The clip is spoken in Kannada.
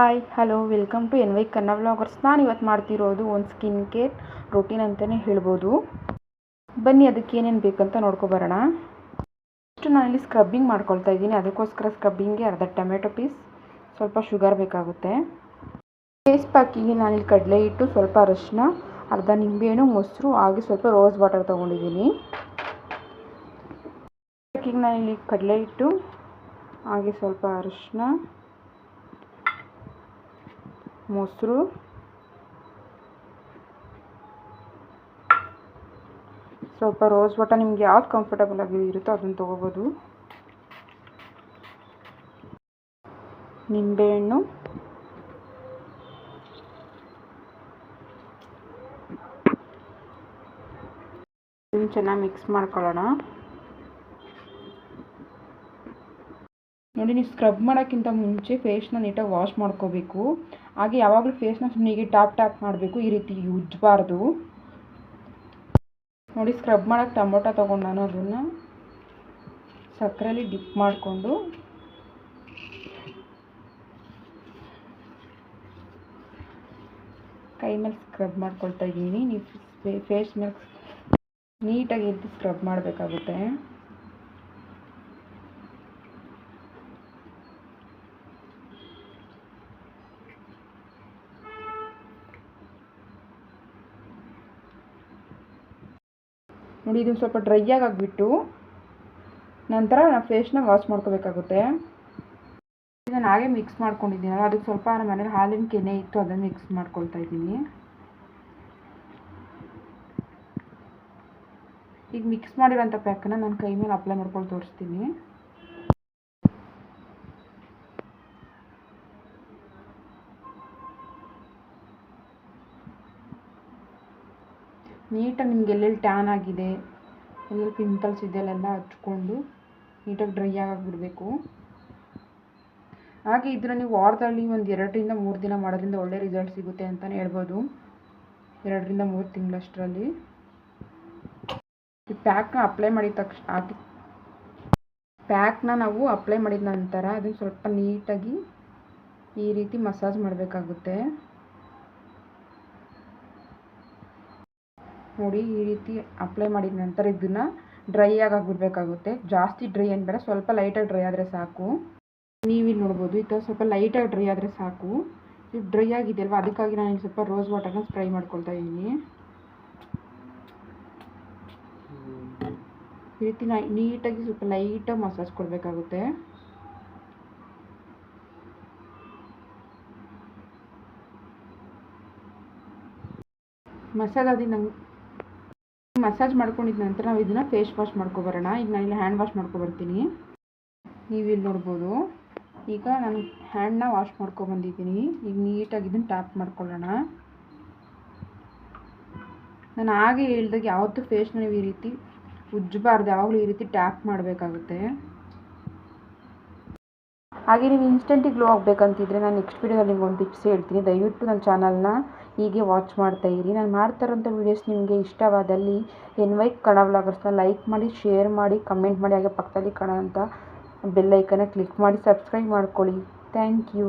Hi hello welcome to N Y Kannada vloggers ನಾನು ಇವತ್ತು ಮಾಡ್ತಿರೋದು ಒಂದು ಸ್ಕಿನ್ ಕೇರ್ ರೂಟೀನ್ ಅಂತಲೇ ಹೇಳ್ಬೋದು. ಬನ್ನಿ, ಅದಕ್ಕೆ ಏನೇನು ಬೇಕಂತ ನೋಡ್ಕೊಬರೋಣ ಫಸ್ಟು ನಾನಿಲ್ಲಿ ಸ್ಕ್ರಬ್ಬಿಂಗ್ ಮಾಡ್ಕೊಳ್ತಾ ಇದ್ದೀನಿ. ಅದಕ್ಕೋಸ್ಕರ ಸ್ಕ್ರಬ್ಬಿಂಗ್ಗೆ ಅರ್ಧ ಟೊಮೆಟೊ ಪೀಸ್ ಸ್ವಲ್ಪ ಶುಗರ್ ಬೇಕಾಗುತ್ತೆ. ಫೇಸ್ ಪ್ಯಾಕಿಗೆ ನಾನಿಲ್ಲಿ ಕಡಲೆ ಹಿಟ್ಟು, ಸ್ವಲ್ಪ ಅರಶಿನ, ಅರ್ಧ ನಿಂಬೆಹಣ್ಣು, ಮೊಸರು, ಹಾಗೆ ಸ್ವಲ್ಪ ರೋಸ್ ವಾಟರ್ ತೊಗೊಂಡಿದ್ದೀನಿ. ಪ್ಯಾಕಿಗೆ ನಾನಿಲ್ಲಿ ಕಡಲೆ ಹಿಟ್ಟು, ಹಾಗೆ ಸ್ವಲ್ಪ ಅರಶಿನ ಮೊಸರು. ಸ್ವಲ್ಪ ರೋಸ್ ವಾಟರ್ ನಿಮ್ಗೆ ಯಾವ್ದು ಕಂಫರ್ಟಬಲ್ ಆಗಿ ಇರುತ್ತೋ ಅದನ್ನು ತೊಗೋಬೋದು. ನಿಂಬೆಹಣ್ಣು. ಚೆನ್ನಾಗಿ ಮಿಕ್ಸ್ ಮಾಡ್ಕೊಳ್ಳೋಣ. ನೋಡಿ, ನೀವು ಸ್ಕ್ರಬ್ ಮಾಡೋಕ್ಕಿಂತ ಮುಂಚೆ ಫೇಸ್ನ ನೀಟಾಗಿ ವಾಶ್ ಮಾಡ್ಕೋಬೇಕು. ಹಾಗೆ ಯಾವಾಗಲೂ ಫೇಸ್ನ ಸುಮ್ಮನೆ ಟ್ಯಾಪ್ ಟ್ಯಾಪ್ ಮಾಡಬೇಕು. ಈ ರೀತಿ ಉಜ್ಜಬಾರ್ದು ನೋಡಿ ಸ್ಕ್ರಬ್ ಮಾಡೋಕ್ಕೆ ಟೊಮೊಟೊ ತೊಗೊಂಡು ನಾನು ಅದನ್ನು ಸಕ್ಕರೆಯಲ್ಲಿ ಡಿಪ್ ಮಾಡಿಕೊಂಡು. ಕೈ ಮೇಲೆ ಸ್ಕ್ರಬ್ ಮಾಡ್ಕೊಳ್ತಾ ಇದ್ದೀನಿ. ನೀವು ಫೇಸ್ ಮೇಲೆ ನೀಟಾಗಿ ಎದ್ದು ಸ್ಕ್ರಬ್ ಮಾಡಬೇಕಾಗುತ್ತೆ. ನೋಡಿ ಇದು ಸ್ವಲ್ಪ ಡ್ರೈ ಆಗಿಬಿಟ್ಟು ನಂತರ ಫೇಸ್ನ ವಾಶ್ ಮಾಡ್ಕೋಬೇಕಾಗುತ್ತೆ. ನಾನು ಹಾಗೆ ಮಿಕ್ಸ್ ಮಾಡ್ಕೊಂಡಿದ್ದೀನಲ್ಲ ಅದಕ್ಕೆ ಸ್ವಲ್ಪ ನಮ್ಮ ಮನೇಲಿ ಹಾಲಿನ ಕೆನೆ ಇತ್ತು, ಅದನ್ನು ಮಿಕ್ಸ್ ಮಾಡ್ಕೊಳ್ತಾ ಇದ್ದೀನಿ. ಈಗ ಮಿಕ್ಸ್ ಮಾಡಿರೋಂಥ ಪ್ಯಾಕನ್ನು ನಾನು ಕೈ ಮೇಲೆ ಅಪ್ಲೈ ಮಾಡ್ಕೊಂಡು ತೋರಿಸ್ತೀನಿ. ನೀಟಾಗಿ ನಿಮ್ಗೆ ಎಲ್ಲೆಲ್ಲಿ ಟ್ಯಾನ್ ಆಗಿದೆ, ಎಲ್ಲೆಲ್ಲಿ ಪಿಂಪಲ್ಸ್ ಇದೆ ಅಲ್ಲೆಲ್ಲ ಹಚ್ಕೊಂಡು ನೀಟಾಗಿ ಡ್ರೈ ಆಗಿಬಿಡಬೇಕು. ಹಾಗೆ ಇದನ್ನು ನೀವು ವಾರದಲ್ಲಿ ಒಂದು ಎರಡರಿಂದ ಮೂರು ದಿನ ಮಾಡೋದ್ರಿಂದ ಒಳ್ಳೆ ರಿಸಲ್ಟ್ ಸಿಗುತ್ತೆ ಅಂತಲೇ ಹೇಳ್ಬೋದು. ಎರಡರಿಂದ ಮೂರು ತಿಂಗಳಷ್ಟರಲ್ಲಿ. ಈ ಪ್ಯಾಕ್ನ ಅಪ್ಲೈ ಮಾಡಿದ ತಕ್ಷಣ ಹಾಕಿ ಪ್ಯಾಕ್ನ ನಾವು ಅಪ್ಲೈ ಮಾಡಿದ ನಂತರ ಅದನ್ನು ಸ್ವಲ್ಪ ನೀಟಾಗಿ ಈ ರೀತಿ ಮಸಾಜ್ ಮಾಡಬೇಕಾಗುತ್ತೆ. ನೋಡಿ ಈ ರೀತಿ ಅಪ್ಲೈ ಮಾಡಿದ ನಂತರ ಇದನ್ನು ಡ್ರೈ ಆಗಿ ಆಗಿಬಿಡ್ಬೇಕಾಗುತ್ತೆ. ಜಾಸ್ತಿ ಡ್ರೈ ಏನು ಬೇಡ, ಸ್ವಲ್ಪ ಲೈಟಾಗಿ ಡ್ರೈ ಆದರೆ ಸಾಕು. ನೀವಿಲ್ಲಿ ನೋಡ್ಬೋದು, ಈ ಥರ ಸ್ವಲ್ಪ ಲೈಟಾಗಿ ಡ್ರೈ ಆದರೆ ಸಾಕು. ಇದು ಡ್ರೈ ಆಗಿದೆಯಲ್ವ ಅದಕ್ಕಾಗಿ ನಾನು ಸ್ವಲ್ಪ ರೋಸ್ ವಾಟರ್ನ ಸ್ಪ್ರೈ ಮಾಡ್ಕೊಳ್ತಾ ಇದ್ದೀನಿ. ಈ ರೀತಿ ನೀಟಾಗಿ ಸ್ವಲ್ಪ ಲೈಟಾಗಿ ಮಸಾಜ್ ಕೊಡಬೇಕಾಗುತ್ತೆ. ಮಸಾಜ್ ನಂಗೆ ಮಸಾಜ್ ಮಾಡ್ಕೊಂಡಿದ ನಂತರ ನಾವು ಇದನ್ನು ಫೇಸ್ ವಾಶ್ ಮಾಡ್ಕೊಬರೋಣ. ಈಗ ನಾನು ಇಲ್ಲಿ ಹ್ಯಾಂಡ್ ವಾಶ್ ಮಾಡ್ಕೊಬರ್ತೀನಿ. ನೀವು ಇಲ್ಲಿ ನೋಡ್ಬೋದು. ಈಗ ನಾನು ಹ್ಯಾಂಡ್ನ ವಾಶ್ ಮಾಡ್ಕೊಬಂದಿದ್ದೀನಿ. ಈಗ ನೀಟಾಗಿ ಇದನ್ನು ಟ್ಯಾಪ್ ಮಾಡ್ಕೊಳ್ಳೋಣ. ನಾನು ಹಾಗೆ ಹೇಳ್ದಾಗ ಯಾವತ್ತೂ ಫೇಸ್ನ ನೀವು ಈ ರೀತಿ ಉಜ್ಜಬಾರ್ದು. ಯಾವಾಗಲೂ ಈ ರೀತಿ ಟ್ಯಾಪ್ ಮಾಡಬೇಕಾಗುತ್ತೆ. ಹಾಗೆ ನೀವು ಇನ್ಸ್ಟೆಂಟಿಗೆ ಗ್ಲೋ ಆಗಬೇಕಂತಿದ್ರೆ ನಾನು ನೆಕ್ಸ್ಟ್ ವೀಡಿಯೋದಲ್ಲಿ ನಿಮ್ಗೆ ಒಂದು ಟಿಪ್ಸ್ ಹೇಳ್ತೀನಿ. ದಯವಿಟ್ಟು ನನ್ನ ಚಾನಲ್ನ ಹೀಗೆ ವಾಚ್ ಮಾಡ್ತಾ ಇರಿ. ನಾನು ಮಾಡ್ತಾ ಇರೋಂಥ ವೀಡಿಯೋಸ್ ನಿಮಗೆ ಇಷ್ಟವಾದಲ್ಲಿ ಎನ್ ವೈ ಕನ್ನಡ ವ್ಲಾಗರ್ಸ್ನ ಲೈಕ್ ಮಾಡಿ ಶೇರ್ ಮಾಡಿ ಕಮೆಂಟ್ ಮಾಡಿ, ಹಾಗೆ ಪಕ್ಕದಲ್ಲಿ ಕಾಣೋಂಥ ಬೆಲ್ಲೈಕನ್ನ ಕ್ಲಿಕ್ ಮಾಡಿ ಸಬ್ಸ್ಕ್ರೈಬ್ ಮಾಡ್ಕೊಳ್ಳಿ. Thank you